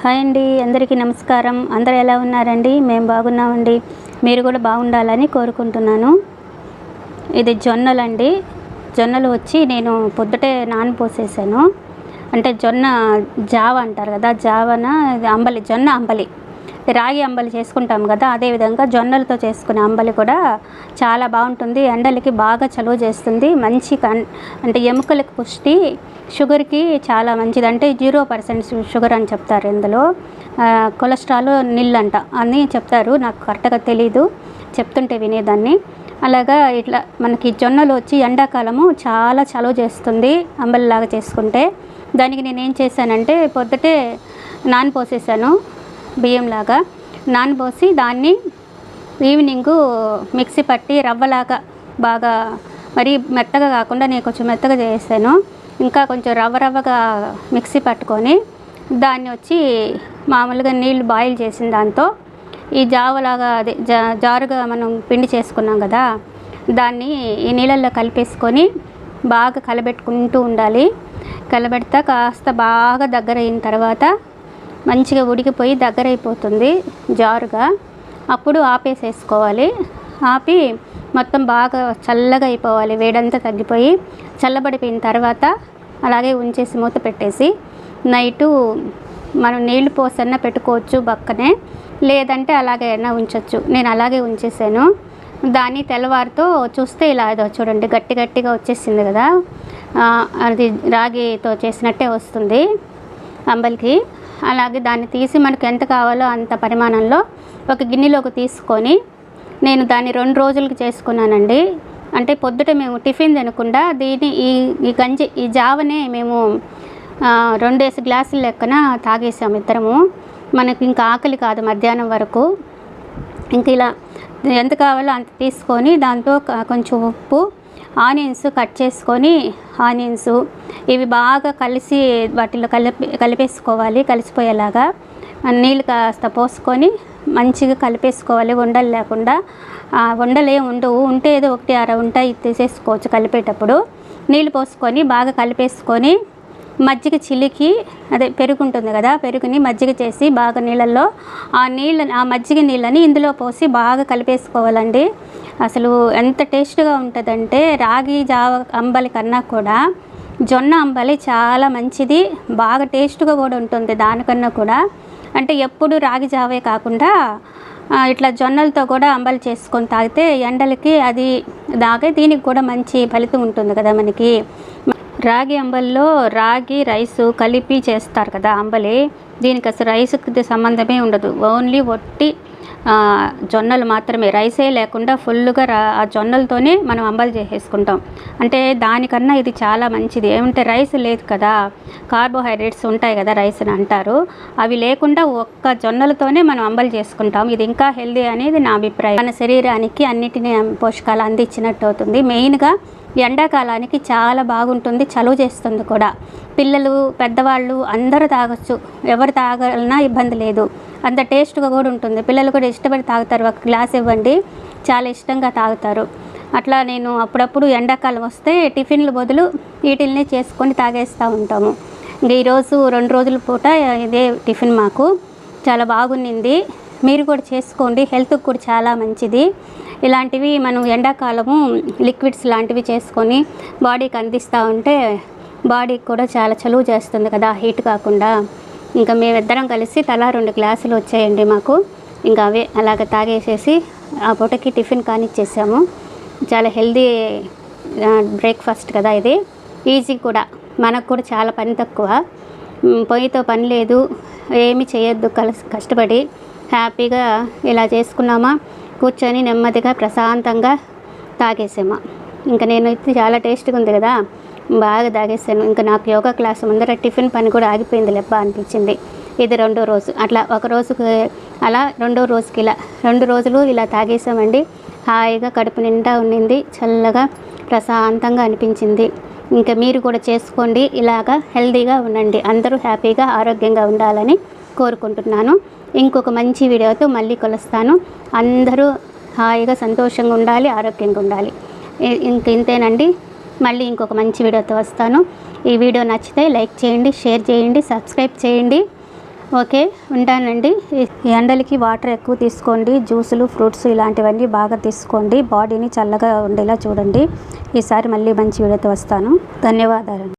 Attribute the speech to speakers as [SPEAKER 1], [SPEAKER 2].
[SPEAKER 1] hi అండి అందరికీ నమస్కారం అందరు ఎలా ఉన్నారండి మేము బాగున్నామండి మీరు కూడా బాగుండాలని కోరుకుంటున్నాను ఇది జొన్నలండి జొన్నలు వచ్చి నేను పొద్దుటే పోసేసాను అంటే జొన్న జావ అంటారు కదా జావన అంబలి జొన్న అంబలి రాగి అంబలి చేసుకుంటాం కదా అదేవిధంగా జొన్నలతో చేసుకునే అంబలి కూడా చాలా బాగుంటుంది ఎండలకి బాగా చలువ చేస్తుంది మంచి కన్ అంటే ఎముకలకు పుష్టి షుగర్కి చాలా మంచిది అంటే జీరో పర్సెంట్ షుగర్ అని చెప్తారు ఇందులో కొలెస్ట్రాల్ అంట అని చెప్తారు నాకు కరెక్ట్గా తెలీదు చెప్తుంటే వినేదాన్ని అలాగా ఇట్లా మనకి జొన్నలు వచ్చి ఎండాకాలము చాలా చలువ చేస్తుంది అంబలిలాగా చేసుకుంటే దానికి నేనేం చేశానంటే పొద్దుటే నాన్ పోసేసాను బియ్యంలాగా నానబోసి దాన్ని ఈవినింగు మిక్సీ పట్టి రవ్వలాగా బాగా మరి మెత్తగా కాకుండా నేను కొంచెం మెత్తగా చేసాను ఇంకా కొంచెం రవ్వ రవ్వగా మిక్సీ పట్టుకొని దాన్ని వచ్చి మామూలుగా నీళ్ళు బాయిల్ చేసిన దాంతో ఈ జావలాగా అదే జా జారుగా మనం పిండి చేసుకున్నాం కదా దాన్ని ఈ నీళ్ళల్లో కలిపేసుకొని బాగా కలబెట్టుకుంటూ ఉండాలి కలబెడతా కాస్త బాగా దగ్గర అయిన తర్వాత మంచిగా ఉడికిపోయి దగ్గర అయిపోతుంది జారుగా అప్పుడు ఆపేసేసుకోవాలి ఆపి మొత్తం బాగా చల్లగా అయిపోవాలి వేడంతా తగ్గిపోయి చల్లబడిపోయిన తర్వాత అలాగే ఉంచేసి మూత పెట్టేసి నైటు మనం నీళ్లు పోసన్న పెట్టుకోవచ్చు బక్కనే లేదంటే అలాగే అయినా ఉంచవచ్చు నేను అలాగే ఉంచేసాను దాన్ని తెల్లవారితో చూస్తే ఇలా ఏదో చూడండి గట్టి గట్టిగా వచ్చేసింది కదా అది రాగితో చేసినట్టే వస్తుంది అంబలికి అలాగే దాన్ని తీసి మనకు ఎంత కావాలో అంత పరిమాణంలో ఒక గిన్నెలోకి తీసుకొని నేను దాన్ని రెండు రోజులకి చేసుకున్నానండి అంటే పొద్దుట మేము టిఫిన్ తినకుండా దీన్ని ఈ ఈ గంజి ఈ జావనే మేము రెండేసి గ్లాసుల లెక్కన తాగేసాం ఇద్దరము మనకి ఇంకా ఆకలి కాదు మధ్యాహ్నం వరకు ఇంక ఇలా ఎంత కావాలో అంత తీసుకొని దాంతో కొంచెం ఉప్పు ఆనియన్స్ కట్ చేసుకొని ఆనియన్స్ ఇవి బాగా కలిసి వాటిలో కలిపి కలిపేసుకోవాలి కలిసిపోయేలాగా నీళ్ళు కాస్త పోసుకొని మంచిగా కలిపేసుకోవాలి ఉండలు లేకుండా ఉండలు ఏమి ఉండవు ఉంటే ఏదో ఒకటి అర ఉంటాయి తీసేసుకోవచ్చు కలిపేటప్పుడు నీళ్ళు పోసుకొని బాగా కలిపేసుకొని మజ్జిగ చిలికి అదే పెరుగు ఉంటుంది కదా పెరుగుని మజ్జిగ చేసి బాగా నీళ్ళల్లో ఆ నీళ్ళని ఆ మజ్జిగ నీళ్ళని ఇందులో పోసి బాగా కలిపేసుకోవాలండి అసలు ఎంత టేస్ట్గా ఉంటుందంటే రాగి జావ అంబలి కన్నా కూడా జొన్న అంబలి చాలా మంచిది బాగా టేస్ట్గా కూడా ఉంటుంది దానికన్నా కూడా అంటే ఎప్పుడు రాగి జావే కాకుండా ఇట్లా జొన్నలతో కూడా అంబలి చేసుకొని తాగితే ఎండలకి అది తాగే దీనికి కూడా మంచి ఫలితం ఉంటుంది కదా మనకి రాగి అంబలిలో రాగి రైసు కలిపి చేస్తారు కదా అంబలి దీనికి అసలు రైసుకి సంబంధమే ఉండదు ఓన్లీ ఒట్టి జొన్నలు మాత్రమే రైసే లేకుండా ఫుల్గా రా ఆ జొన్నలతోనే మనం అంబలి చేసేసుకుంటాం అంటే దానికన్నా ఇది చాలా మంచిది ఏమంటే రైస్ లేదు కదా కార్బోహైడ్రేట్స్ ఉంటాయి కదా రైస్ అని అంటారు అవి లేకుండా ఒక్క జొన్నలతోనే మనం అంబలి చేసుకుంటాం ఇది ఇంకా హెల్దీ అనేది నా అభిప్రాయం మన శరీరానికి అన్నిటినీ పోషకాలు అందించినట్టు అవుతుంది మెయిన్గా ఎండాకాలానికి చాలా బాగుంటుంది చలువ చేస్తుంది కూడా పిల్లలు పెద్దవాళ్ళు అందరూ తాగొచ్చు ఎవరు తాగలన్నా ఇబ్బంది లేదు అంత టేస్ట్గా కూడా ఉంటుంది పిల్లలు కూడా ఇష్టపడి తాగుతారు ఒక గ్లాస్ ఇవ్వండి చాలా ఇష్టంగా తాగుతారు అట్లా నేను అప్పుడప్పుడు ఎండాకాలం వస్తే టిఫిన్లు బదులు వీటిల్ని చేసుకొని తాగేస్తూ ఉంటాము ఇంకా ఈరోజు రెండు రోజుల పూట ఇదే టిఫిన్ మాకు చాలా బాగుండింది మీరు కూడా చేసుకోండి హెల్త్కి కూడా చాలా మంచిది ఇలాంటివి మనం ఎండాకాలము లిక్విడ్స్ లాంటివి చేసుకొని బాడీకి అందిస్తూ ఉంటే బాడీకి కూడా చాలా చలువు చేస్తుంది కదా హీట్ కాకుండా ఇంకా మేమిద్దరం కలిసి తలా రెండు గ్లాసులు వచ్చాయండి మాకు ఇంకా అవే అలాగ తాగేసేసి ఆ పూటకి టిఫిన్ కానిచ్చేసాము చాలా హెల్దీ బ్రేక్ఫాస్ట్ కదా ఇది ఈజీ కూడా మనకు కూడా చాలా పని తక్కువ పొయ్యితో పని లేదు ఏమి చేయొద్దు కలసి కష్టపడి హ్యాపీగా ఇలా చేసుకున్నామా కూర్చొని నెమ్మదిగా ప్రశాంతంగా తాగేసామా ఇంకా నేను అయితే చాలా టేస్ట్గా ఉంది కదా బాగా తాగేసాను ఇంకా నాకు యోగా క్లాస్ ముందర టిఫిన్ పని కూడా ఆగిపోయింది లెబ్బ అనిపించింది ఇది రెండో రోజు అట్లా ఒక రోజుకి అలా రెండో రోజుకి ఇలా రెండు రోజులు ఇలా తాగేసామండి హాయిగా కడుపు నిండా ఉండింది చల్లగా ప్రశాంతంగా అనిపించింది ఇంకా మీరు కూడా చేసుకోండి ఇలాగా హెల్దీగా ఉండండి అందరూ హ్యాపీగా ఆరోగ్యంగా ఉండాలని కోరుకుంటున్నాను ఇంకొక మంచి వీడియోతో మళ్ళీ కలుస్తాను అందరూ హాయిగా సంతోషంగా ఉండాలి ఆరోగ్యంగా ఉండాలి ఇంక ఇంతేనండి మళ్ళీ ఇంకొక మంచి వీడియోతో వస్తాను ఈ వీడియో నచ్చితే లైక్ చేయండి షేర్ చేయండి సబ్స్క్రైబ్ చేయండి ఓకే ఉంటానండి ఎండలకి వాటర్ ఎక్కువ తీసుకోండి జ్యూసులు ఫ్రూట్స్ ఇలాంటివన్నీ బాగా తీసుకోండి బాడీని చల్లగా ఉండేలా చూడండి ఈసారి మళ్ళీ మంచి వీడియోతో వస్తాను ధన్యవాదాలు